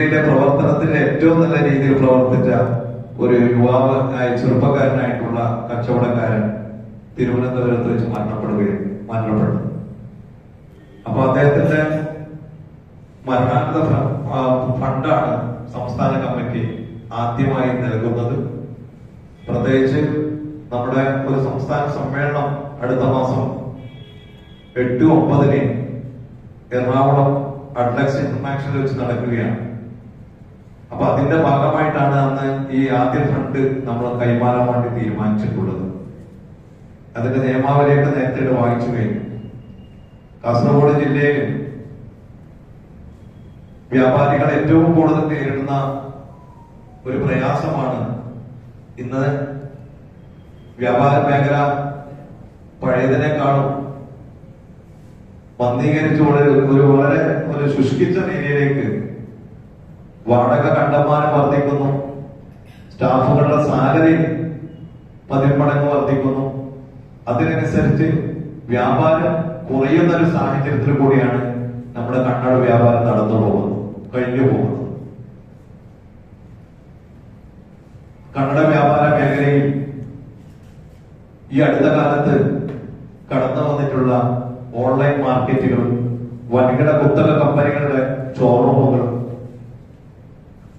ഇതിന്റെ പ്രവർത്തനത്തിൽ ഏറ്റവും നല്ല രീതിയിൽ പ്രവർത്തിച്ച ഒരു യുവാവ് ചെറുപ്പക്കാരനായിട്ടുള്ള കച്ചവടക്കാരൻ തിരുവനന്തപുരത്ത് വെച്ച് മരണപ്പെടുകയും മരണപ്പെട്ടു. അപ്പൊ അദ്ദേഹത്തിന്റെ മരണാനന്തര ഫണ്ടാണ് സംസ്ഥാന കമ്മിറ്റി ആദ്യമായി നൽകുന്നത്. പ്രത്യേകിച്ച് നമ്മുടെ ഒരു സംസ്ഥാന സമ്മേളനം അടുത്ത മാസം എട്ട് ഒമ്പതിന് എറണാകുളം അഡ്ലക്സ് ഇന്റർനാഷണൽ വെച്ച് നടക്കുകയാണ്. അപ്പൊ അതിന്റെ ഭാഗമായിട്ടാണ് അന്ന് ഈ ആദ്യ ഫണ്ട് നമ്മൾ കൈമാറാൻ വേണ്ടി തീരുമാനിച്ചിട്ടുള്ളത്. അതിന്റെ നിയമാവലിയൊക്കെ നേരത്തെ വായിച്ചു കഴിഞ്ഞു. കാസർഗോഡ് ജില്ലയിൽ വ്യാപാരികൾ ഏറ്റവും കൂടുതൽ നേരിടുന്ന ഒരു പ്രയാസമാണ് ഇന്ന് വ്യാപാര മേഖല പഴയതിനേക്കാളും മന്ദീകരിച്ചുകൊണ്ട് ഒരു വളരെ ഒരു ശുഷ്കിച്ച രീതിയിലേക്ക് വാടക കണ്ടമാനം വർദ്ധിക്കുന്നു. സ്റ്റാഫുകളുടെ സാലറി പതിമടങ്ങ് വർദ്ധിക്കുന്നു. അതിനനുസരിച്ച് വ്യാപാരം കുറയുന്ന ഒരു സാഹചര്യത്തിൽ കൂടിയാണ് നമ്മുടെ കണ്ണട വ്യാപാരം നടന്നു പോകുന്നത് കഴിഞ്ഞു പോകുന്നത്. കണ്ണട വ്യാപാര മേഖലയിൽ ഈ അടുത്ത കാലത്ത് കടന്നു വന്നിട്ടുള്ള ഓൺലൈൻ മാർക്കറ്റുകൾ വൻകിട കുത്തക കമ്പനികളുടെ ഷോറൂമുകൾ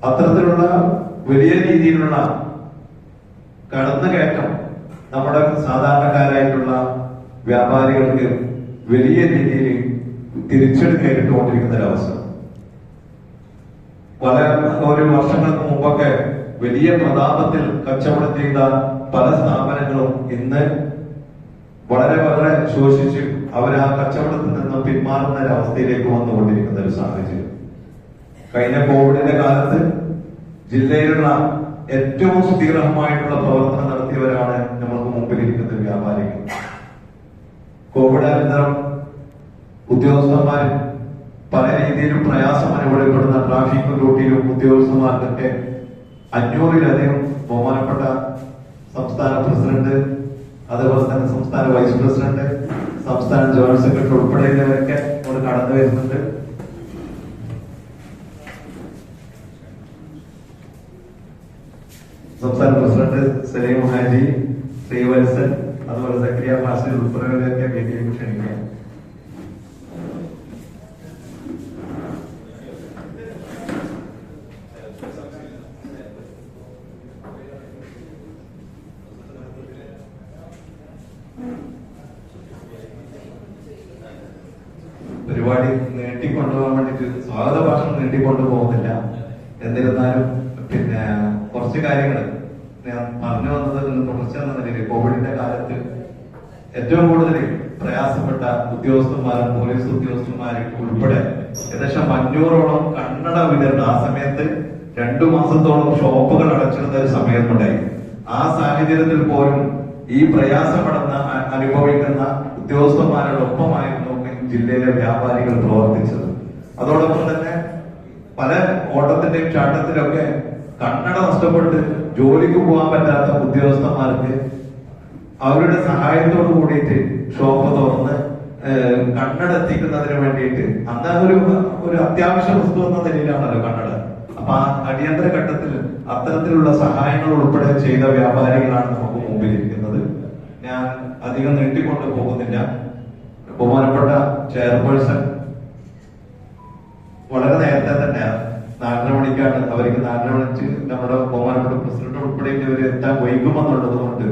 അത്തരത്തിലുള്ള വലിയ രീതിയിലുള്ള കടന്നുകയറ്റം നമ്മുടെ സാധാരണക്കാരായിട്ടുള്ള വ്യാപാരികൾക്ക് വലിയ രീതിയിൽ തിരിച്ചടി നേരിട്ടുകൊണ്ടിരിക്കുന്ന ഒരവസ്ഥ പല ഒരു വർഷങ്ങൾക്ക് മുമ്പൊക്കെ വലിയ പ്രതാപത്തിൽ കച്ചവടം ചെയ്ത പല സ്ഥാപനങ്ങളും ഇന്ന് വളരെ വളരെ ശോഷിച്ച് അവർ ആ കച്ചവടത്തിൽ നിന്ന് പിന്മാറുന്ന ഒരു അവസ്ഥയിലേക്ക് വന്നുകൊണ്ടിരിക്കുന്ന ഒരു സാഹചര്യം. കഴിഞ്ഞ കോവിഡിന്റെ കാലത്ത് ജില്ലയിലുള്ള ഏറ്റവും സുദീർഘമായിട്ടുള്ള പ്രവർത്തനം നടത്തിയവരാണ് നമ്മൾക്ക് മുമ്പിലിരിക്കുന്നത് വ്യാപാരികൾ. കോവിഡ് അനന്തരം ഉദ്യോഗസ്ഥന്മാർ പല രീതിയിലും പ്രയാസം അനുഭവപ്പെടുന്ന ട്രാഫിക് ഡ്യൂട്ടിയിലും ഉദ്യോഗസ്ഥന്മാർക്കൊക്കെ അഞ്ഞൂറിലധികം ബഹുമാനപ്പെട്ട സംസ്ഥാന പ്രസിഡന്റ് അതുപോലെ തന്നെ സംസ്ഥാന വൈസ് പ്രസിഡന്റ് സംസ്ഥാന ജനറൽ സെക്രട്ടറി ഉൾപ്പെടെയുള്ളവരൊക്കെ നമ്മൾ കടന്നു വരുന്നുണ്ട് സംസ്ഥാന പ്രസിഡന്റ് സലീം ഹാജി ശ്രീവത്സൻ അതുപോലെ സക്രിയ ഫാസിൽ ഉൾപ്പെടെയൊക്കെ വേദിയിലേക്ക് ക്ഷണിക്കാം. പരിപാടി നീട്ടിക്കൊണ്ടുപോകാൻ വേണ്ടിട്ട് സ്വാഗത ഭാഷണം നീട്ടിക്കൊണ്ടു പോകുന്നില്ല എന്നിരുന്നാലും പിന്നെ കുറച്ച് കാര്യങ്ങൾ ഞാൻ പറഞ്ഞു വന്നത് തുടർച്ച എന്ന നിലയിൽ കോവിഡിന്റെ കാലത്ത് ഏറ്റവും കൂടുതൽ പ്രയാസപ്പെട്ട ഉദ്യോഗസ്ഥന്മാരും പോലീസ് ഉദ്യോഗസ്ഥന്മാരും ഉൾപ്പെടെ ഏകദേശം അഞ്ഞൂറോളം കണ്ണട വിതരണം ആ സമയത്ത് രണ്ടു മാസത്തോളം ഷോപ്പുകൾ അടച്ചിരുന്ന ഒരു സമയത്തുണ്ടായി. ആ സാഹചര്യത്തിൽ പോലും ഈ പ്രയാസപ്പെടുന്ന അനുഭവിക്കുന്ന ഉദ്യോഗസ്ഥന്മാരുടെ ഒപ്പമായിരുന്നു ജില്ലയിലെ വ്യാപാരികൾ പ്രവർത്തിച്ചത്. അതോടൊപ്പം തന്നെ പല ഓട്ടത്തിന്റെയും ചാട്ടത്തിലൊക്കെ കണ്ണട നഷ്ടപ്പെട്ട് ജോലിക്ക് പോകാൻ പറ്റാത്ത ഉദ്യോഗസ്ഥന്മാർക്ക് അവരുടെ സഹായത്തോട് കൂടിയിട്ട് ഷോപ്പ് തുറന്ന് കണ്ണട എത്തിക്കുന്നതിന് വേണ്ടിയിട്ട് അന്ന് ഒരു ഒരു അത്യാവശ്യ വസ്തു എന്ന നിലയിലാണല്ലോ കണ്ണട. അപ്പൊ ആ അടിയന്തര ഘട്ടത്തിൽ അത്തരത്തിലുള്ള സഹായങ്ങൾ ഉൾപ്പെടെ ചെയ്ത വ്യാപാരികളാണ് നമുക്ക് മുമ്പിലിരിക്കുന്നത്. ഞാൻ അധികം നീട്ടിക്കൊണ്ട് പോകുന്നില്ല. ബഹുമാനപ്പെട്ട ചെയർപേഴ്സൺ വളരെ നേരത്തെ തന്നെ നാലര മണിക്കാണ് അവർക്ക് നാലര മണിക്ക് നമ്മുടെ ബഹുമാനപ്പെട്ട പ്രസിഡന്റ് ഉൾപ്പെടെ ഇവർ എത്താൻ വൈകുമെന്നുള്ളത് കൊണ്ട്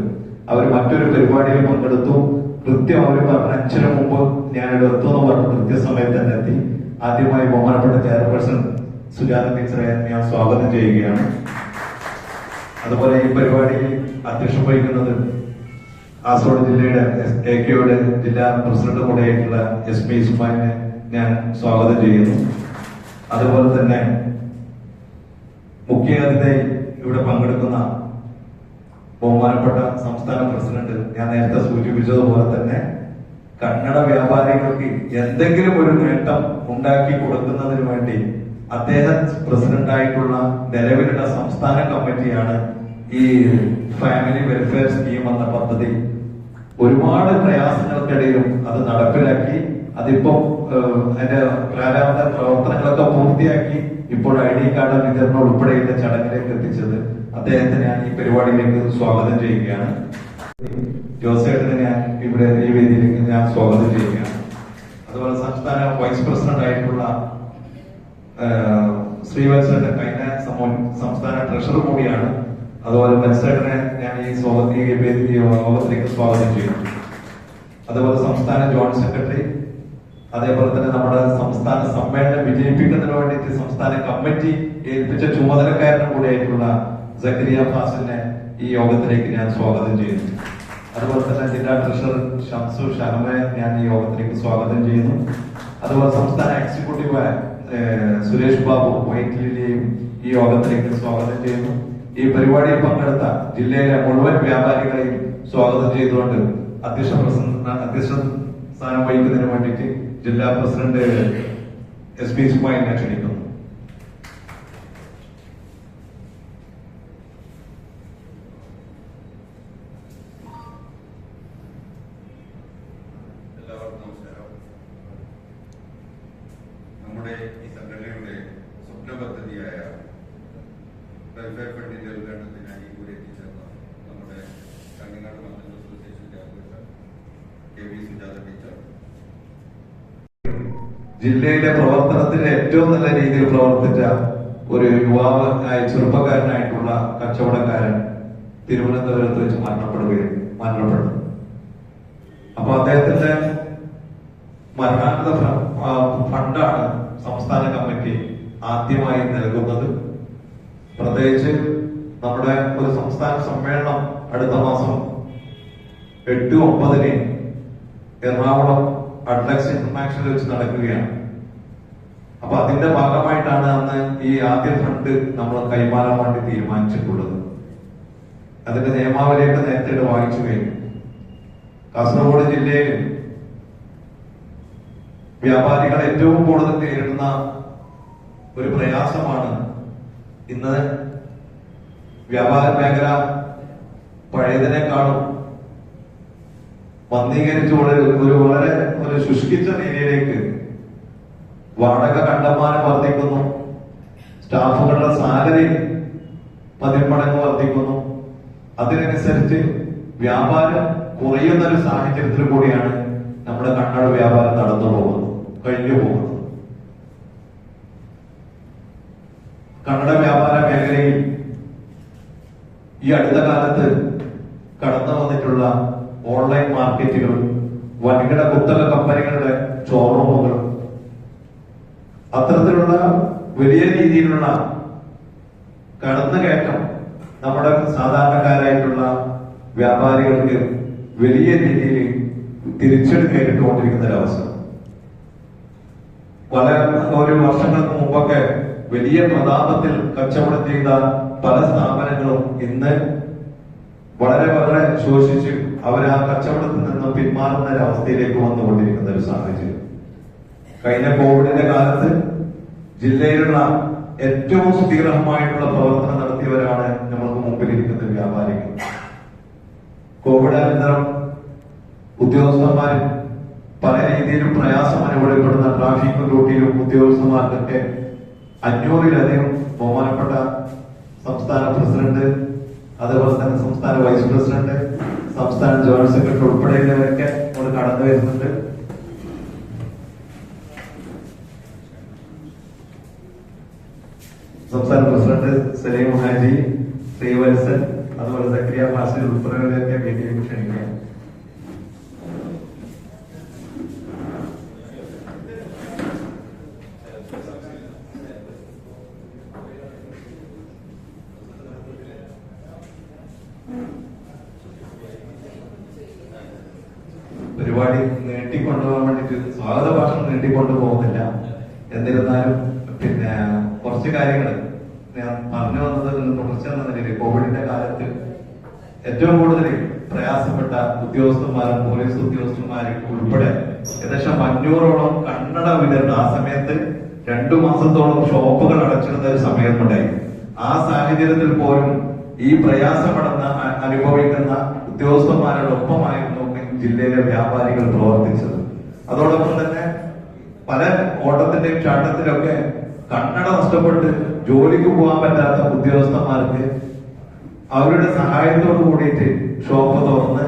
അവർ മറ്റൊരു പരിപാടിയിൽ പങ്കെടുത്തു. കൃത്യം അവർ പറഞ്ഞ അഞ്ചര മുമ്പ് ഞാനിവിടെ എത്തുമെന്ന് പറഞ്ഞു കൃത്യസമയത്ത് തന്നെ എത്തി. ആദ്യമായി ബഹുമാനപ്പെട്ട ചെയർപേഴ്സൺ സുജാത ടീച്ചറെ ഞാൻ സ്വാഗതം ചെയ്യുകയാണ്. അതുപോലെ ഈ പരിപാടിയിൽ അധ്യക്ഷം വഹിക്കുന്നത് കാസർഗോഡ് ജില്ലയുടെ എ കെയുടെ ജില്ലാ പ്രസിഡന്റ് കൂടെയായിട്ടുള്ള എസ് പി ഇസ്മാനെ ഞാൻ സ്വാഗതം ചെയ്യുന്നു. അതുപോലെ തന്നെ മുഖ്യ അതിഥി ഇവിടെ പങ്കെടുക്കുന്ന ബഹുമാനപ്പെട്ട സംസ്ഥാന പ്രസിഡന്റ് ഞാൻ നേരത്തെ സൂചിപ്പിച്ചതുപോലെ തന്നെ കന്നഡ വ്യാപാരികൾക്ക് എന്തെങ്കിലും ഒരു നേട്ടം ഉണ്ടാക്കി കൊടുക്കുന്നതിന് വേണ്ടി അദ്ദേഹം പ്രസിഡന്റ് ആയിട്ടുള്ള നിലവിലുള്ള സംസ്ഥാന കമ്മിറ്റിയാണ് ഈ ഫാമിലി വെൽഫെയർ സ്കീം എന്ന പദ്ധതി. ഒരുപാട് പ്രയാസങ്ങൾക്കിടയിലും അത് നടപ്പിലാക്കി. അതിപ്പോ അതിന്റെ പ്രാരംഭ പ്രവർത്തനങ്ങളൊക്കെ പൂർത്തിയാക്കി ഇപ്പോൾ ഐ ഡി കാർഡ് വിതരണം ഉൾപ്പെടെയുള്ള ചടങ്ങിലേക്ക് എത്തിച്ചത് അദ്ദേഹത്തെ ഞാൻ ഈ പരിപാടിയിലേക്ക് സ്വാഗതം ചെയ്യുകയാണ്. ജോസേട്ടനെ ഞാൻ ഇവിടെ ഈ വേദിയിലേക്ക് ഞാൻ സ്വാഗതം ചെയ്യുകയാണ്. അതുപോലെ സംസ്ഥാന വൈസ് പ്രസിഡന്റ് ആയിട്ടുള്ള ശ്രീവത്സന്റെ സമൂ- സംസ്ഥാന ട്രഷറർ കൂടിയാണ്. അതുപോലെ മത്സരനെ ഞാൻ ഈ സ്വാഗതം ഈ സ്വാഗതം ചെയ്യുന്നു. അതുപോലെ സംസ്ഥാന ജോയിന്റ് സെക്രട്ടറി അതേപോലെ തന്നെ നമ്മുടെ സംസ്ഥാന സമ്മേളനം വിജയിപ്പിക്കുന്നതിന് വേണ്ടിയിട്ട് സംസ്ഥാന കമ്മിറ്റി ഏൽപ്പിച്ച ചുമതലക്കാരനും കൂടിയായിട്ടുള്ള സക്കരിയ ഫാസിനെ ഈ യോഗത്തിലേക്ക് ഞാൻ സ്വാഗതം ചെയ്യുന്നു. അതുപോലെ തന്നെ ജില്ലാ ട്രഷറർ ഷംസു ഷർമയെ ഞാൻ ഈ യോഗത്തിലേക്ക് സ്വാഗതം ചെയ്യുന്നു. അതുപോലെ സംസ്ഥാന എക്സിക്യൂട്ടീവ് സുരേഷ് ബാബു വൈറ്റിലിനെയും ഈ യോഗത്തിലേക്ക് സ്വാഗതം ചെയ്യുന്നു. ഈ പരിപാടിയിൽ പങ്കെടുത്ത ജില്ലയിലെ മുഴുവൻ വ്യാപാരികളെയും സ്വാഗതം ചെയ്തുകൊണ്ട് അധ്യക്ഷ പ്രസംഗ അധ്യക്ഷ സ്ഥാനം വഹിക്കുന്നതിന് വേണ്ടിയിട്ട് ജില്ലാ പ്രസിഡന്റ് എസ് പി ഇസ്മായിലിനെ ക്ഷണിക്കുന്നു എല്ലാവർക്കും നമസ്കാരം നമ്മുടെ ഈ സംഘടനയുടെ സ്വപ്ന പദ്ധതിയായ വെൽഫെയർ ഫണ്ടിന്റെ ഉദ്ഘാടനത്തിനായി ഇവിടെ എത്തിച്ചേർന്ന നമ്മുടെ കാഞ്ഞങ്ങാട് മന്ത്രി association chairperson K V Sujatha teacher ജില്ലയിലെ പ്രവർത്തനത്തിന് ഏറ്റവും നല്ല രീതിയിൽ പ്രവർത്തിച്ച ഒരു യുവാവ് ചെറുപ്പക്കാരനായിട്ടുള്ള കച്ചവടക്കാരൻ തിരുവനന്തപുരത്ത് വെച്ച് മരണപ്പെടുകയും മരണപ്പെടുന്നു അപ്പൊ അദ്ദേഹത്തിന്റെ മരണാനന്തര ഫണ്ടാണ് സംസ്ഥാന കമ്മിറ്റി ആദ്യമായി നൽകുന്നത്. പ്രത്യേകിച്ച് നമ്മുടെ ഒരു സംസ്ഥാന സമ്മേളനം അടുത്ത മാസം എട്ട് ഒമ്പതിന് എറണാകുളം അഡ്ലക്സ് ഇന്റർനാഷണൽ വെച്ച് നടക്കുകയാണ്. അപ്പൊ അതിന്റെ ഭാഗമായിട്ടാണ് അന്ന് ഈ ആദ്യ ഫണ്ട് നമ്മൾ കൈമാറാൻ വേണ്ടി തീരുമാനിച്ചിട്ടുള്ളത്. അതിന്റെ നിയമാവലിയൊക്കെ നേരത്തെ വായിച്ചു കഴിഞ്ഞു. കാസർഗോഡ് ജില്ലയിൽ വ്യാപാരികൾ ഏറ്റവും കൂടുതൽ നേരിടുന്ന ഒരു പ്രയാസമാണ് ഇന്ന് വ്യാപാര മേഖല പഴയതിനേക്കാളും മന്ദീകരിച്ചു ഒരു വളരെ ഒരു ശുഷ്കിച്ച രീതിയിലേക്ക് വാടക കണ്ടമാനം വർദ്ധിക്കുന്നു. സ്റ്റാഫുകളുടെ സാലറി പതിന്മടങ്ങ് വർദ്ധിക്കുന്നു. അതിനനുസരിച്ച് വ്യാപാരം കുറയുന്ന ഒരു സാഹചര്യത്തിൽ കൂടിയാണ് നമ്മുടെ കണ്ണട വ്യാപാരം നടന്നു പോകുന്നത് കഴിഞ്ഞു പോകുന്നത്. കന്നഡ വ്യാപാര മേഖലയിൽ ഈ അടുത്ത കാലത്ത് കടന്നു വന്നിട്ടുള്ള ഓൺലൈൻ മാർക്കറ്റുകൾ വൻകിട കുത്തക കമ്പനികളുടെ ഷോറൂമുകൾ അത്തരത്തിലുള്ള വലിയ രീതിയിലുള്ള കടന്നുകയറ്റം നമ്മുടെ സാധാരണക്കാരായിട്ടുള്ള വ്യാപാരികൾക്ക് വലിയ രീതിയിൽ തിരിച്ചടി നേരിട്ടുകൊണ്ടിരിക്കുന്ന ഒരവസ്ഥ പല ഒരു വർഷങ്ങൾക്ക് മുമ്പൊക്കെ വലിയ പ്രതാപത്തിൽ കച്ചവടം ചെയ്ത പല സ്ഥാപനങ്ങളും ഇന്ന് വളരെ വളരെ ശോഷിച്ച് അവർ ആ കച്ചവടത്തിൽ നിന്ന് പിന്മാറുന്ന ഒരു അവസ്ഥയിലേക്ക് വന്നുകൊണ്ടിരിക്കുന്ന ഒരു സാഹചര്യം. കഴിഞ്ഞ കോവിഡിന്റെ കാലത്ത് ജില്ലയിലുള്ള ഏറ്റവും സുദീർഘമായിട്ടുള്ള പ്രവർത്തനം നടത്തിയവരാണ് നമ്മൾക്ക് മുമ്പിലിരിക്കുന്ന വ്യാപാരികൾ. കോവിഡ് അനന്തരം ഉദ്യോഗസ്ഥന്മാർ പല രീതിയിലും പ്രയാസം അനുഭവപ്പെടുന്ന ട്രാഫിക് ഡ്യൂട്ടിയിലും ഉദ്യോഗസ്ഥന്മാർക്കൊക്കെ അഞ്ഞൂറിലധികം ബഹുമാനപ്പെട്ട സംസ്ഥാന പ്രസിഡന്റ് അതേപോലെ തന്നെ സംസ്ഥാന വൈസ് പ്രസിഡന്റ് സംസ്ഥാന ജോയിന്റ് സെക്രട്ടറി ഉൾപ്പെടെയുള്ളവരൊക്കെ നമ്മൾ കടന്നു വരുന്നുണ്ട്. സംസ്ഥാന പ്രസിഡന്റ് സലീം ഹാജി ശ്രീവത്സൻ അതുപോലെ സക്രിയ ഫാസിൽ ഉൾപ്പെടെയുള്ളവരൊക്കെ മീറ്റിംഗ് ക്ഷണിക്കുക പരിപാടി നീട്ടിക്കൊണ്ടുപോകാൻ വേണ്ടിട്ട് സ്വാഗത ഭാഷണം നീട്ടിക്കൊണ്ടു പോകുന്നില്ല എന്നിരുന്നാലും പിന്നെ കുറച്ച് കാര്യങ്ങൾ ഞാൻ പറഞ്ഞു വന്നത് തുടർച്ച എന്ന നിലയിൽ കോവിഡിന്റെ കാലത്ത് ഏറ്റവും കൂടുതൽ പ്രയാസപ്പെട്ട ഉദ്യോഗസ്ഥന്മാരും പോലീസ് ഉദ്യോഗസ്ഥന്മാരും ഉൾപ്പെടെ ഏകദേശം കണ്ണട വിതരണം ആ സമയത്ത് രണ്ടു മാസത്തോളം ഷോപ്പുകൾ അടച്ചിരുന്ന ഒരു സമയമുണ്ടായി ആ സാഹചര്യത്തിൽ പോലും ഈ പ്രയാസപ്പെടുന്ന അനുഭവിക്കുന്ന ഉദ്യോഗസ്ഥന്മാരോടൊപ്പമായിരുന്നു ജില്ലയിലെ വ്യാപാരികൾ പ്രവർത്തിച്ചത്. അതോടൊപ്പം തന്നെ പല ഓട്ടത്തിന്റെയും ചാട്ടത്തിലൊക്കെ കണ്ണട നഷ്ടപ്പെട്ട് ജോലിക്ക് പോകാൻ പറ്റാത്ത ഉദ്യോഗസ്ഥന്മാർക്ക് അവരുടെ സഹായത്തോട് കൂടിയിട്ട് ഷോപ്പ് തുറന്ന്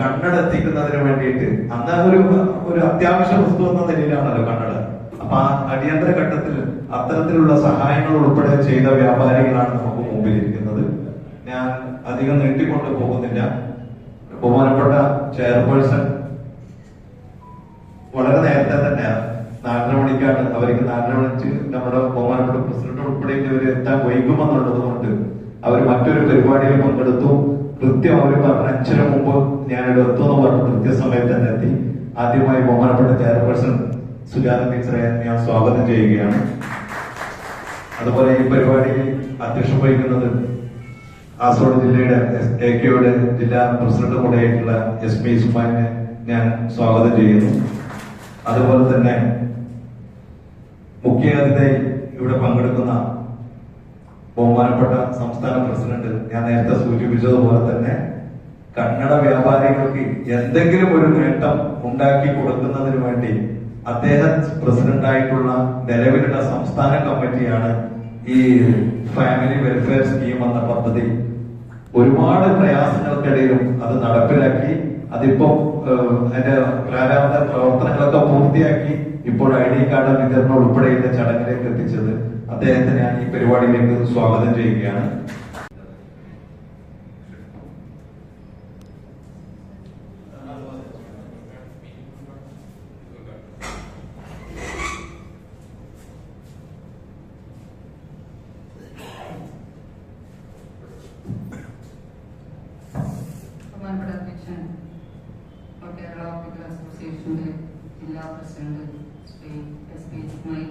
കണ്ണട എത്തിക്കുന്നതിന് വേണ്ടിയിട്ട് അന്ന് ഒരു ഒരു അത്യാവശ്യ വസ്തു എന്ന നിലയിലാണല്ലോ കണ്ണട. അപ്പൊ ആ അടിയന്തര ഘട്ടത്തിൽ അത്തരത്തിലുള്ള സഹായങ്ങൾ ഉൾപ്പെടെ ചെയ്ത വ്യാപാരികളാണ് നമുക്ക് മുമ്പിലിരിക്കുന്നത്. ഞാൻ അധികം നീട്ടിക്കൊണ്ട് പോകുന്നില്ല. ബഹുമാനപ്പെട്ട ചെയർപേഴ്സൺ വളരെ നേരത്തെ തന്നെ നാലര മണിക്കാണ്. അവർക്ക് നാലര മണിക്ക് നമ്മുടെ ബഹുമാനപ്പെട്ട പ്രസിഡന്റ് ഉൾപ്പെടെ ഇവർ എത്താൻ വൈകുമെന്നുള്ളത് കൊണ്ട് അവർ മറ്റൊരു പരിപാടിയിൽ പങ്കെടുത്തു. കൃത്യം അവർ അഞ്ചര മുമ്പ് ഞാനിവിടെ എത്തുമെന്ന് പറഞ്ഞു കൃത്യസമയത്ത് തന്നെ എത്തി. ആദ്യമായി ബഹുമാനപ്പെട്ട ചെയർപേഴ്സൺ സുജാത ടീച്ചറെ ഞാൻ സ്വാഗതം ചെയ്യുകയാണ്. അതുപോലെ ഈ പരിപാടിയിൽ അധ്യക്ഷം വഹിക്കുന്നത് കാസർഗോഡ് ജില്ലയുടെ എ കെയുടെ ജില്ലാ പ്രസിഡന്റ് കൂടെയായിട്ടുള്ള എസ് പി ഇസ്മാനെ ഞാൻ സ്വാഗതം ചെയ്യുന്നു. അതുപോലെ തന്നെ മുഖ്യ അതിഥി ഇവിടെ പങ്കെടുക്കുന്ന ബഹുമാനപ്പെട്ട സംസ്ഥാന പ്രസിഡന്റ് ഞാൻ നേരത്തെ സൂചിപ്പിച്ചതുപോലെ തന്നെ കന്നഡ വ്യാപാരികൾക്ക് എന്തെങ്കിലും ഒരു നേട്ടം ഉണ്ടാക്കി കൊടുക്കുന്നതിന് വേണ്ടി അദ്ദേഹം പ്രസിഡന്റ് ആയിട്ടുള്ള നിലവിലുള്ള സംസ്ഥാന കമ്മിറ്റിയാണ് ഈ ഫാമിലി വെൽഫെയർ സ്കീം എന്ന പദ്ധതി. ഒരുപാട് പ്രയാസങ്ങൾക്കിടയിലും അത് നടപ്പിലാക്കി അതിപ്പോ അതിന്റെ പ്രാരംഭ പ്രവർത്തനങ്ങളൊക്കെ പൂർത്തിയാക്കി ഇപ്പോൾ ഐ ഡി കാർഡ് വിതരണം ഉൾപ്പെടെയുള്ള ചടങ്ങിലേക്ക് എത്തിച്ചത്. അദ്ദേഹത്തെ ഞാൻ ഈ പരിപാടിയിലേക്ക് സ്വാഗതം ചെയ്യുകയാണ്. കേരള ഓപ്റ്റിക്കൽ അസോസിയേഷന്റെ ജില്ലാ president Shri S P Ismail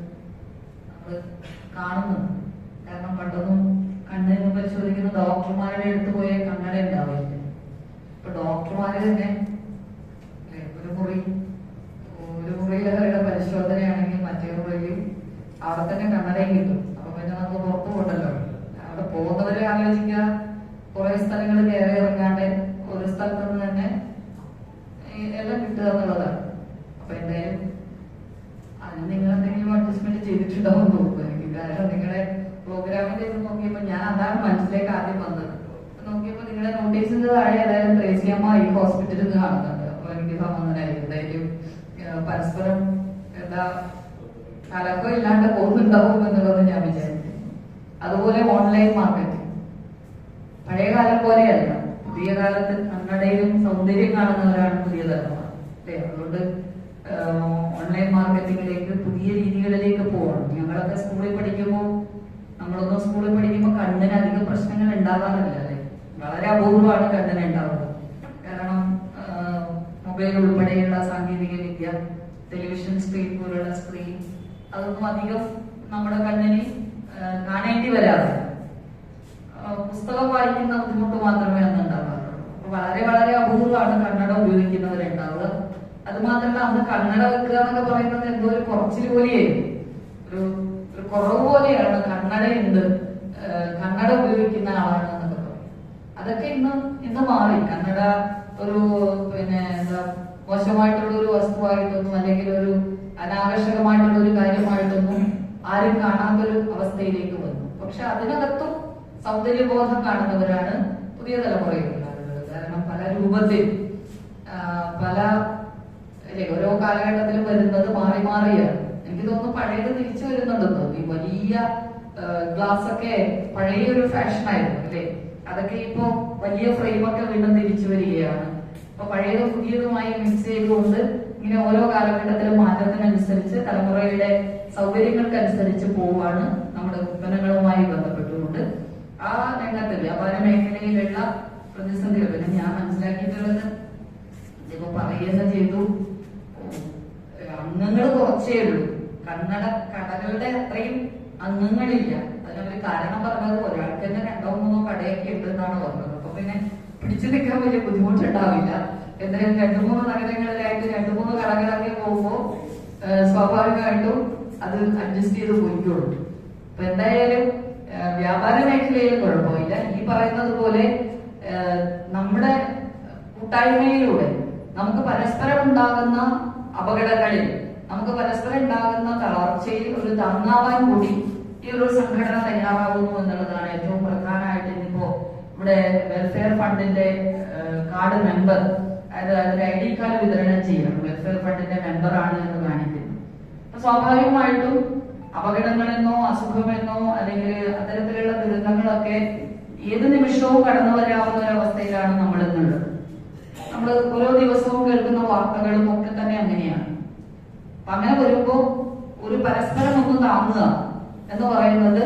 കാണുന്നുണ്ട് കാരണം പണ്ടൊന്നും കണ്ണിന് പരിശോധിക്കുന്ന ഡോക്ടർമാരുടെ അടുത്ത് പോയ കണ്ണട ഉണ്ടാവില്ല. ഇപ്പൊ ഡോക്ടർമാര് തന്നെ ഒരു മുറി ഒരു മുറിയിലെ പരിശോധനയാണെങ്കിൽ മറ്റേ മുറിയിൽ അവിടെ തന്നെ കണ്ണടയും കിട്ടും അപ്പൊ പിന്നെ നമുക്ക് പുറത്തു പോകണ്ടല്ലോ അവിടെ പോകുന്നവരെ ആലോചിക്കുക കുറെ സ്ഥലങ്ങൾ കയറി ഇറങ്ങാണ്ട് ഒരു സ്ഥലത്ത് നിന്ന് തന്നെ ഈ എല്ലാം കിട്ടുക എന്നുള്ളതാണ് അപ്പൊ എന്തായാലും അതിന് നിങ്ങൾ എന്തെങ്കിലും അഡ്ജസ്റ്റ്മെന്റ് ചെയ്തിട്ടുണ്ടാവും നോക്കുക എനിക്ക് കാരണം നിങ്ങളുടെ പ്രോഗ്രാമിന്റെ ഇത് നോക്കിയപ്പോ ഞാൻ അതാണ് മനസ്സിലേക്ക് ആദ്യം വന്നത് അപ്പൊ നോക്കിയപ്പോ നിങ്ങളുടെ നോട്ടീസിന്റെ താഴെ ഏതായാലും ത്രേസ്യമ്മ ഈ ഹോസ്പിറ്റലിൽ നിന്ന് കാണുന്നുണ്ട് അപ്പൊ എനിക്ക് സമ്മതനായി എന്തായാലും ഏഹ്, പരസ്പരം എന്താ കലക്കം ഇല്ലാണ്ട് പോകുന്നുണ്ടാവും എന്നുള്ളത് ഞാൻ വിചാരിക്കുന്നു. അതുപോലെ ഓൺലൈൻ മാർക്കറ്റിംഗ് പഴയ കാലം പോലെയല്ല. പുതിയ കാലത്ത് കണ്ണടയിലും സൗന്ദര്യം കാണുന്നവരാണ് പുതിയ തലമുറ. അല്ലേ? അതുകൊണ്ട് ഓൺലൈൻ മാർക്കറ്റിംഗിലേക്ക് പുതിയ രീതികളിലേക്ക് പോകണം. ഞങ്ങളൊക്കെ സ്കൂളിൽ പഠിക്കുമ്പോൾ നമ്മളൊന്നും സ്കൂളിൽ പഠിക്കുമ്പോൾ കണ്ണിന് അധികം പ്രശ്നങ്ങൾ ഉണ്ടാകാറില്ല അല്ലേ? വളരെ അപൂർവമാണ് കണ്ണിന് ഉണ്ടാവുക കാരണം മൊബൈൽ ഉൾപ്പെടെയുള്ള സാങ്കേതിക വിദ്യ ടെലിവിഷൻ സ്ക്രീൻ പോലുള്ള സ്ക്രീൻ അതൊന്നും അധികം നമ്മുടെ കണ്ണിന് കാണേണ്ടി വരാതെ പുസ്തകം വായിക്കുന്ന ബുദ്ധിമുട്ട് മാത്രമേ അന്ന് ഉണ്ടാവാറുള്ളൂ. അപ്പൊ വളരെ വളരെ അപൂർവമാണ് കന്നഡ ഉപയോഗിക്കുന്നവരുണ്ടാവുക. അത് മാത്രമല്ല അന്ന് കന്നഡ വെക്കുക എന്നൊക്കെ പറയുന്നത് എന്തോ ഒരു കുറച്ചിൽ പോലെയായിരുന്നു. ഒരു കുറവ് പോലെയാണ് കന്നഡ ഉണ്ട് കണ്ണട ഉപയോഗിക്കുന്ന ആളാണ് എന്നൊക്കെ പറയും അതൊക്കെ ഇന്ന് ഇന്ന് മാറി. കന്നഡ ഒരു പിന്നെ എന്താ മോശമായിട്ടുള്ള ഒരു വസ്തുവായിട്ടൊന്നും അല്ലെങ്കിൽ ഒരു അനാകർഷകമായിട്ടുള്ള ഒരു കാര്യമായിട്ടൊന്നും ആരും കാണാത്തൊരു അവസ്ഥയിലേക്ക് വന്നു. പക്ഷെ അതിനകത്തും സൗന്ദര്യബോധം കാണുന്നവരാണ് പുതിയ തലമുറയിലുള്ള ആളുകൾ കാരണം പല രൂപത്തിൽ പല ഓരോ കാലഘട്ടത്തിലും വരുന്നത് മാറി മാറിയാണ്. എനിക്ക് തോന്നുന്നു പഴയത് തിരിച്ചു വരുന്നുണ്ടെന്ന് ഈ വലിയ ഗ്ലാസ് ഒക്കെ പഴയ ഒരു ഫാഷനായിരുന്നു അല്ലേ? അതൊക്കെ ഇപ്പോ വലിയ ഫ്രെയിമൊക്കെ വീണ്ടും തിരിച്ചു വരികയാണ്. അപ്പൊ പഴയതും പുതിയതുമായി മിക്സ് ചെയ്തുകൊണ്ട് ഇങ്ങനെ ഓരോ കാലഘട്ടത്തിലും മാറ്റത്തിനനുസരിച്ച് തലമുറയുടെ സൗകര്യങ്ങൾക്കനുസരിച്ച് പോവാണ് നമ്മുടെ ഉൽപ്പന്നങ്ങളുമായി ബന്ധപ്പെട്ടുകൊണ്ട് ആ രംഗത്ത് വ്യാപാര മേഖലയിലുള്ള പ്രതിസന്ധികൾ. പിന്നെ ഞാൻ മനസ്സിലാക്കിയിട്ടുള്ളത് ഇപ്പൊ പറയുക ചെയ്തു. അംഗങ്ങൾ കുറച്ചേ ഉള്ളൂ. കന്നട കടകളുടെ അത്രയും അംഗങ്ങളില്ല. അതിനൊരു കാരണം പറഞ്ഞത് ഒരാൾക്ക് തന്നെ രണ്ടോ മൂന്നോ കടയൊക്കെ ഉണ്ട് എന്നാണ് പറഞ്ഞത് അപ്പൊ പിന്നെ പിടിച്ചു നിൽക്കാൻ വലിയ ബുദ്ധിമുട്ടുണ്ടാവില്ല. എന്തായാലും രണ്ടു മൂന്ന് നഗരങ്ങളിലായിട്ട് രണ്ടു മൂന്ന് കടകളൊക്കെ പോകുമ്പോൾ സ്വാഭാവികമായിട്ടും അത് അഡ്ജസ്റ്റ് ചെയ്ത് പോയിക്കോളും. അപ്പൊ എന്തായാലും വ്യാപാര മേഖലയിൽ കുഴപ്പമില്ല. ഈ പറയുന്നത് പോലെ നമ്മുടെ കൂട്ടായ്മയിലൂടെ നമുക്ക് പരസ്പരം ഉണ്ടാകുന്ന അപകടങ്ങളിൽ നമുക്ക് പരസ്പരം ഉണ്ടാകുന്ന തളർച്ചയിൽ ഒരു താങ്ങാവാൻ കൂടി ഈ ഒരു സംഘടന തയ്യാറാകുന്നു എന്നുള്ളതാണ് ഏറ്റവും ഇന്നിപ്പോ ഇവിടെ വെൽഫെയർ ഫണ്ടിന്റെ കാർഡ് മെമ്പർ അതായത് അതിന്റെ ഐ ഡി കാർഡ് വിതരണം ചെയ്യണം. വെൽഫെയർ ഫണ്ടിന്റെ മെമ്പർ ആണ് എന്ന് കാണിക്കുന്നു. സ്വാഭാവികമായിട്ടും അപകടങ്ങളെന്നോ അസുഖമെന്നോ അല്ലെങ്കിൽ അത്തരത്തിലുള്ള ദുരന്തങ്ങളൊക്കെ ഏത് നിമിഷവും കടന്നു വരാവുന്ന ഒരു അവസ്ഥയിലാണ് നമ്മൾ ഇന്നുള്ളത് നമ്മൾ ഓരോ ദിവസവും കേൾക്കുന്ന വാർത്തകളും ഒക്കെ തന്നെ അങ്ങനെയാണ്. അങ്ങനെ വരുമ്പോ ഒരു പരസ്പരം ഒന്ന് താങ്ങുക എന്ന് പറയുന്നത്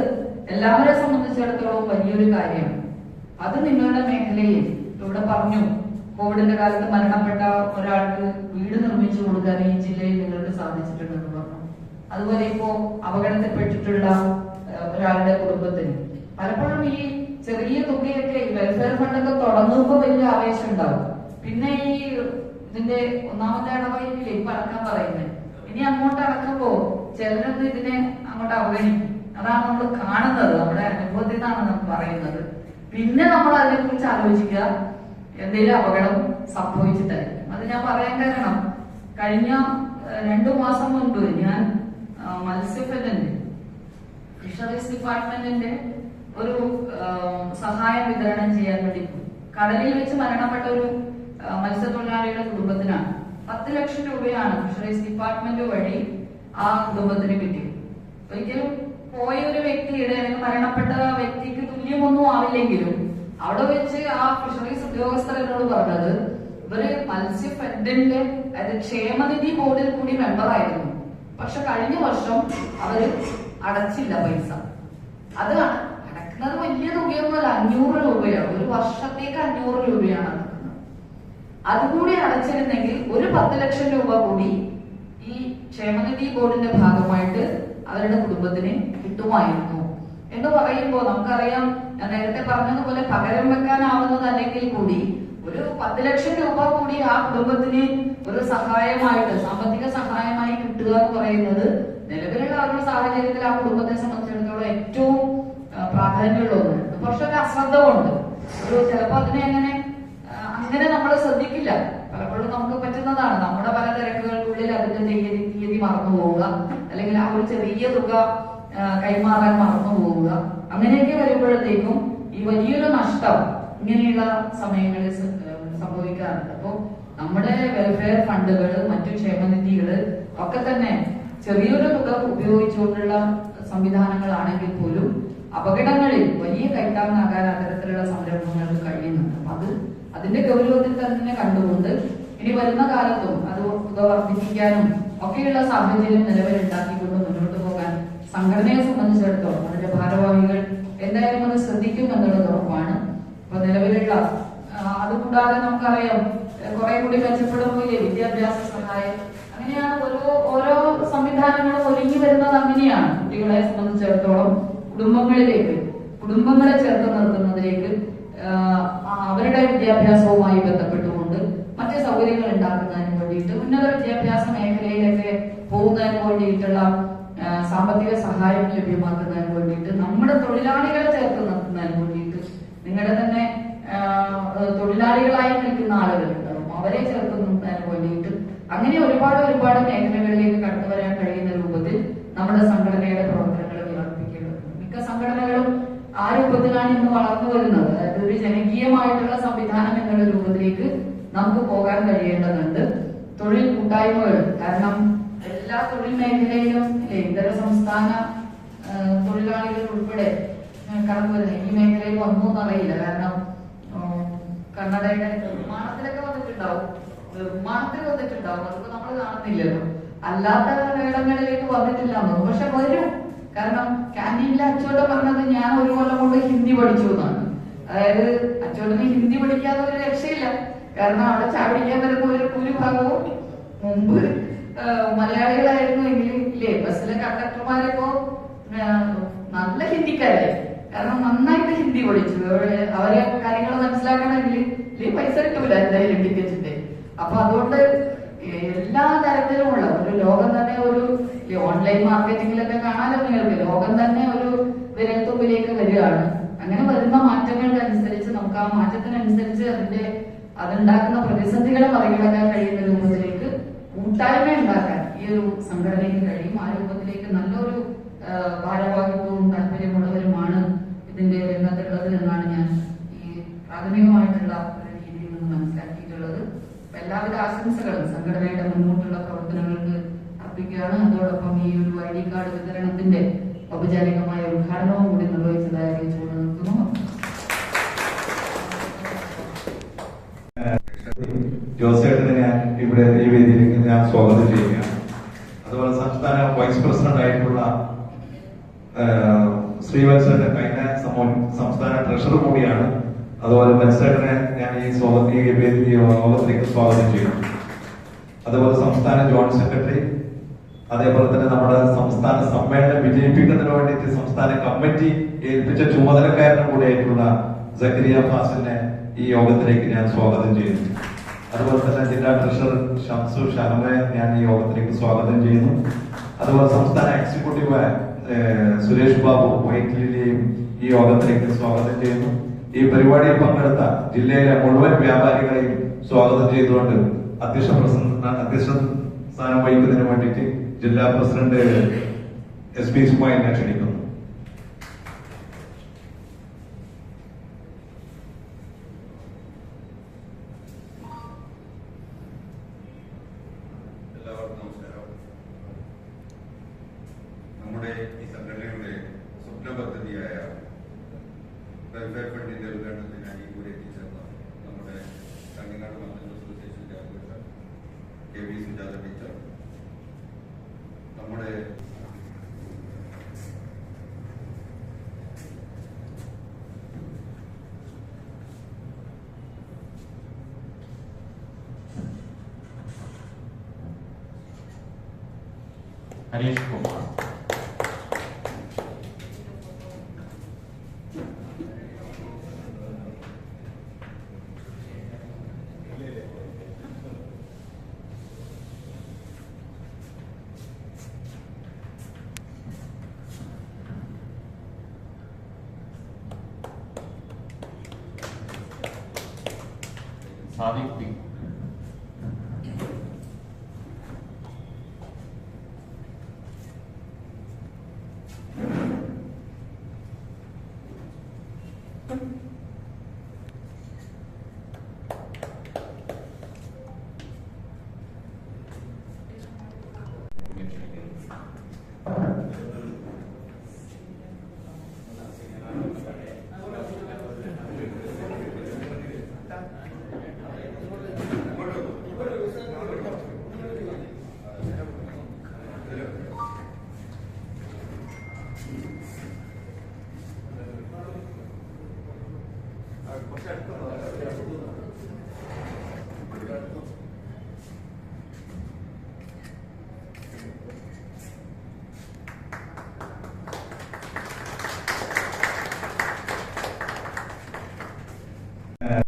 എല്ലാവരെ സംബന്ധിച്ചിടത്തോളം വലിയൊരു കാര്യമാണ്. അത് നിങ്ങളുടെ മേഖലയിൽ ഇവിടെ പറഞ്ഞു കോവിഡിന്റെ കാലത്ത് മരണപ്പെട്ട ഒരാൾക്ക് വീട് നിർമ്മിച്ചു കൊടുക്കാൻ ഈ ജില്ലയിൽ നിങ്ങൾക്ക് സാധിച്ചിട്ടുണ്ടെന്ന് പറഞ്ഞു. അതുപോലെ ഇപ്പോ അപകടത്തിൽപ്പെട്ടിട്ടുള്ള ഒരാളുടെ കുടുംബത്തിന്. പലപ്പോഴും ഈ ചെറിയ തുകയൊക്കെ വെൽഫെയർ ഫണ്ടൊക്കെ തുടങ്ങുമ്പോൾ വലിയ ആവേശം ഉണ്ടാവും. പിന്നെ ഈ ഇതിന്റെ ഒന്നാമത്തെ അടവായിരിക്കില്ലേ ഇപ്പൊ അടക്കാൻ പറയുന്നത്. ഇനി അങ്ങോട്ട് അടക്കുമ്പോ ചിലരൊന്നും ഇതിനെ അങ്ങോട്ട് അവഗണിക്കും. അതാണ് നമ്മൾ കാണുന്നത് നമ്മുടെ അനുഭവത്തിൽ നിന്നാണ് നമ്മൾ പറയുന്നത്. പിന്നെ നമ്മൾ അതിനെ കുറിച്ച് ആലോചിക്കുക. എന്തെങ്കിലും അപകടം സംഭവിച്ചിട്ടായിരിക്കും. അത് ഞാൻ പറയാൻ കാരണം കഴിഞ്ഞ രണ്ടു മാസം മുൻപ് ഞാൻ ആ, മത്സ്യബന്ധന്റെ ഫിഷറീസ് ഡിപ്പാർട്ട്മെന്റിന്റെ ഒരു സഹായം വിതരണം ചെയ്യാൻ വേണ്ടി. കടലിൽ വെച്ച് മരണപ്പെട്ട ഒരു മത്സ്യത്തൊഴിലാളിയുടെ കുടുംബത്തിനാണ്. പത്ത് ലക്ഷം രൂപയാണ് ഫിഷറീസ് ഡിപ്പാർട്ട്മെന്റ് വഴി ആ കുടുംബത്തിന് കിട്ടിയത്. ഒരിക്കലും പോയ ഒരു വ്യക്തിയുടെ അല്ലെങ്കിൽ മരണപ്പെട്ട വ്യക്തിക്ക് തുല്യമൊന്നും ആവില്ലെങ്കിലും അവിടെ വെച്ച് ആ ഫിഷറീസ് ഉദ്യോഗസ്ഥർ എന്നോട് പറഞ്ഞത് ഇവർ മത്സ്യഫെഡിന്റെ അതായത് ക്ഷേമനിധി ബോർഡിൽ കൂടി മെമ്പർ ആയിരുന്നു. പക്ഷെ കഴിഞ്ഞ വർഷം അവർ അടച്ചില്ല പൈസ. അത് അടക്കുന്നത് വലിയ തുകയൊന്നുമല്ല അഞ്ഞൂറ് രൂപയാണ്. ഒരു വർഷത്തേക്ക് അഞ്ഞൂറ് രൂപയാണ് അടക്കുന്നത്. അതുകൂടി അടച്ചിരുന്നെങ്കിൽ ഒരു പത്ത് ലക്ഷം രൂപ കൂടി ഈ ക്ഷേമനിധി ബോർഡിന്റെ ഭാഗമായിട്ട് അവരുടെ കുടുംബത്തിന് കിട്ടുമായിരുന്നു എന്ന് പറയുമ്പോൾ നമുക്കറിയാം നേരത്തെ പറഞ്ഞതുപോലെ പകരം വെക്കാനാവുന്നത് അല്ലെങ്കിൽ കൂടി ഒരു പത്ത് ലക്ഷം രൂപ കൂടി ആ കുടുംബത്തിന് ഒരു സഹായമായിട്ട് സാമ്പത്തിക സഹായമായി കിട്ടുക എന്ന് പറയുന്നത് നിലവിലുള്ള ഒരു സാഹചര്യത്തിൽ ആ കുടുംബത്തെ സംബന്ധിച്ചിടത്തോളം ഏറ്റവും പ്രാധാന്യമുള്ള ഒന്നാണ് പക്ഷെ ഒരു അശ്രദ്ധ കൊണ്ട് ഒരു ചിലപ്പോ അതിനെ അങ്ങനെ അങ്ങനെ നമ്മൾ ശ്രദ്ധിക്കില്ല. പലപ്പോഴും നമുക്ക് പറ്റുന്നതാണ്. നമ്മുടെ പല തിരക്കുകൾക്കുള്ളിൽ അതിന്റെ തീയതി തീയതി മറന്നു പോവുക അല്ലെങ്കിൽ ആ ഒരു ചെറിയ തുക കൈമാറാൻ മറന്നു പോവുക. അങ്ങനെയൊക്കെ വരുമ്പോഴത്തേക്കും ഈ വലിയൊരു നഷ്ടം ഇങ്ങനെയുള്ള സമയങ്ങളിൽ സംഭവിക്കാറുണ്ട്. അപ്പോ നമ്മുടെ വെൽഫെയർ ഫണ്ടുകൾ മറ്റു ക്ഷേമനിധികൾ ഒക്കെ തന്നെ ചെറിയൊരു തുക ഉപയോഗിച്ചുകൊണ്ടുള്ള സംവിധാനങ്ങളാണെങ്കിൽ പോലും അപകടങ്ങളിൽ വലിയ കൈത്താങ്ങാകാൻ അത്തരത്തിലുള്ള സംരംഭങ്ങൾക്ക് കഴിയുന്നുണ്ട്. അപ്പൊ അത് അതിന്റെ ഗൗരവത്തിൽ തന്നെ കണ്ടുകൊണ്ട് ഇനി വരുന്ന കാലത്തും അത് തുക വർദ്ധിപ്പിക്കാനും ഒക്കെയുള്ള സാഹചര്യം നിലവിലുണ്ടാക്കിക്കൊണ്ടും സംഘടനയെ സംബന്ധിച്ചിടത്തോളം അതിന്റെ ഭാരവാഹികൾ എന്തായാലും അത് ശ്രദ്ധിക്കും എന്നുള്ളത് ഉറപ്പാണ്. അപ്പൊ നിലവിലുള്ള അതുകൂടാതെ നമുക്കറിയാം കുറെ കൂടി മെച്ചപ്പെടുമ്പോഴേ വിദ്യാഭ്യാസ സഹായം? അങ്ങനെയാണ് ഓരോ ഓരോ സംവിധാനങ്ങളും ഒരുങ്ങി വരുന്നത് അങ്ങനെയാണ് കുട്ടികളെ സംബന്ധിച്ചിടത്തോളം കുടുംബങ്ങളിലേക്ക്. കുടുംബങ്ങളെ ചേർത്ത് നിർത്തുന്നതിലേക്ക് അവരുടെ വിദ്യാഭ്യാസവുമായി ബന്ധപ്പെട്ടുകൊണ്ട് മറ്റു സൗകര്യങ്ങൾ ഉണ്ടാക്കുന്നതിന് വേണ്ടിയിട്ട് ഉന്നത വിദ്യാഭ്യാസ മേഖലയിലൊക്കെ പോകുന്നതിന് വേണ്ടിയിട്ടുള്ള സാമ്പത്തിക സഹായം ലഭ്യമാക്കുന്നതിന് വേണ്ടിയിട്ട് നമ്മുടെ തൊഴിലാളികളെ ചേർത്ത് നിർത്തുന്നതിന് വേണ്ടിയിട്ട് നിങ്ങളുടെ തന്നെ തൊഴിലാളികളായി നിൽക്കുന്ന ആളുകളുണ്ടാവും. അവരെ ചേർത്ത് നിർത്തുന്നതിന് വേണ്ടിയിട്ട് അങ്ങനെ ഒരുപാട് ഒരുപാട് മേഖലകളിലേക്ക് കടന്നു വരാൻ കഴിയുന്ന രൂപത്തിൽ നമ്മുടെ സംഘടനയുടെ പ്രവർത്തനങ്ങൾ വിവർത്തിക്കേണ്ടതുണ്ട് മിക്ക സംഘടനകളും ആ രൂപത്തിലാണ് ഇന്ന് വളർന്നു വരുന്നത് അതായത് ഒരു ജനകീയമായിട്ടുള്ള സംവിധാനം എന്നുള്ള രൂപത്തിലേക്ക് നമുക്ക് പോകാൻ കഴിയേണ്ടതുണ്ട്. തൊഴിൽ കൂട്ടായ്മകൾ കാരണം എല്ലാ തൊഴിൽ മേഖലയിലും ഇതര സംസ്ഥാന തൊഴിലാളികൾ ഉൾപ്പെടെ കടന്നു വരുന്നത്. ഈ മേഖലയിൽ വന്നു എന്നറിയില്ല കാരണം കർണാടകയുടെ നിർമ്മാണത്തിലൊക്കെ വന്നിട്ടുണ്ടാവും. നിർമ്മാണത്തിൽ വന്നിട്ടുണ്ടാവും. അതൊക്കെ നമ്മൾ കാണുന്നില്ലല്ലോ. അല്ലാത്ത മേളങ്ങളിലേക്ക് വന്നിട്ടില്ല. എന്നു പക്ഷെ വരും. കാരണം കാന്റീനിലെ അച്ചോട്ട പറഞ്ഞത് ഞാൻ ഒരു കൊല്ലം കൊണ്ട് ഹിന്ദി പഠിച്ചു എന്നാണ്. അതായത് അച്ചോട്ടന് ഹിന്ദി പഠിക്കാതെ ഒരു രക്ഷയില്ല. കാരണം അവിടെ ചാടിക്കാൻ വരുന്ന ഒരു ഭൂരിഭാഗവും മുമ്പ് മലയാളികളായിരുന്നു എങ്കിലും ഇല്ലേ? ബസ്സിലെ കണ്ടക്ടർമാരിപ്പോ നല്ല ഹിന്ദിക്കാരെ കാരണം നന്നായിട്ട് ഹിന്ദി പഠിച്ചു അവരെ കാര്യങ്ങൾ മനസ്സിലാക്കണമെങ്കിൽ ഇല്ലേ? പൈസ കിട്ടൂല എന്തായാലും ടിക്കറ്റിന്റെ. അപ്പൊ അതുകൊണ്ട് എല്ലാ തരത്തിലും ഉള്ള ഒരു ലോകം തന്നെ ഒരു ഓൺലൈൻ മാർക്കറ്റിംഗിലൊക്കെ കാണാനോ നിങ്ങൾക്ക്? ലോകം തന്നെ ഒരു വിരൽത്തുമ്പിലേക്ക് വരികയാണ്. അങ്ങനെ വരുന്ന മാറ്റങ്ങൾക്കനുസരിച്ച് നമുക്ക് ആ മാറ്റത്തിനനുസരിച്ച് അതിന്റെ അതുണ്ടാക്കുന്ന പ്രതിസന്ധികളെ മറികടക്കാൻ കഴിയുന്ന രൂപത്തിലേക്ക് കൂട്ടായ്മ ഉണ്ടാക്കാൻ ഈ ഒരു സംഘടനയ്ക്ക് കഴിയും. ആ രൂപത്തിലേക്ക് നല്ലൊരു ഭാരവാഹിത്വവും താല്പര്യമുള്ളവരുമാണ് ഇതിന്റെ രംഗത്തുള്ളത് എന്നാണ് ഞാൻ ഈ പ്രാഥമികമായിട്ടുള്ള ഒരു രീതിയിൽ നിന്ന് മനസ്സിലാക്കിയിട്ടുള്ളത്. എല്ലാവിധ ആശംസകളും സംഘടനയുടെ മുന്നോട്ടുള്ള പ്രവർത്തനങ്ങൾക്ക് അർപ്പിക്കുകയാണ്. അതോടൊപ്പം ഈ ഒരു ഐ ഡി കാർഡ് വിതരണത്തിന്റെ ഔപചാരികമായ ഉദ്ഘാടനവും കൂടി നിർവഹിച്ചതായി അറിയിച്ചുകൊണ്ട് ജോസേട്ടനെ ഞാൻ ഇവിടെ ഈ വേദിയിലേക്ക് ഞാൻ സ്വാഗതം ചെയ്യുകയാണ്. അതുപോലെ സംസ്ഥാന വൈസ് പ്രസിഡന്റ് ആയിട്ടുള്ള ശ്രീവത്സന്റെ കഴിഞ്ഞ സംസ്ഥാന ട്രഷറർ കൂടിയാണ്. അതുപോലെ വത്സേട്ടനെ ഞാൻ ഈ സ്വാഗത ഈ യോഗത്തിലേക്ക് സ്വാഗതം ചെയ്യുന്നു. അതുപോലെ സംസ്ഥാന ജോയിന്റ് സെക്രട്ടറി അതേപോലെ തന്നെ നമ്മുടെ സംസ്ഥാന സമ്മേളനം വിജയിപ്പിക്കുന്നതിന് വേണ്ടിയിട്ട് സംസ്ഥാന കമ്മിറ്റി ഏൽപ്പിച്ച ചുമതലക്കാരനും കൂടിയായിട്ടുള്ള സക്കരിയ ഫാസിനെ ഈ യോഗത്തിലേക്ക് ഞാൻ സ്വാഗതം ചെയ്യുന്നു. അതുപോലെ തന്നെ ജില്ലാ ട്രഷറർ ഷംസു ഷഹമയെ ഞാൻ ഈ യോഗത്തിലേക്ക് സ്വാഗതം ചെയ്യുന്നു. അതുപോലെ സംസ്ഥാന എക്സിക്യൂട്ടീവ് സുരേഷ് ബാബു വൈറ്റിലിനെയും ഈ യോഗത്തിലേക്ക് സ്വാഗതം ചെയ്യുന്നു. ഈ പരിപാടിയിൽ പങ്കെടുത്ത ജില്ലയിലെ മുഴുവൻ വ്യാപാരികളെയും സ്വാഗതം ചെയ്തുകൊണ്ട് അധ്യക്ഷ പ്രസംഗ അധ്യക്ഷ സ്ഥാനം വഹിക്കുന്നതിന് വേണ്ടിയിട്ട് ജില്ലാ പ്രസിഡന്റ് എസ് പി സുമായി ക്ഷണിക്കുന്നു. Hare Shri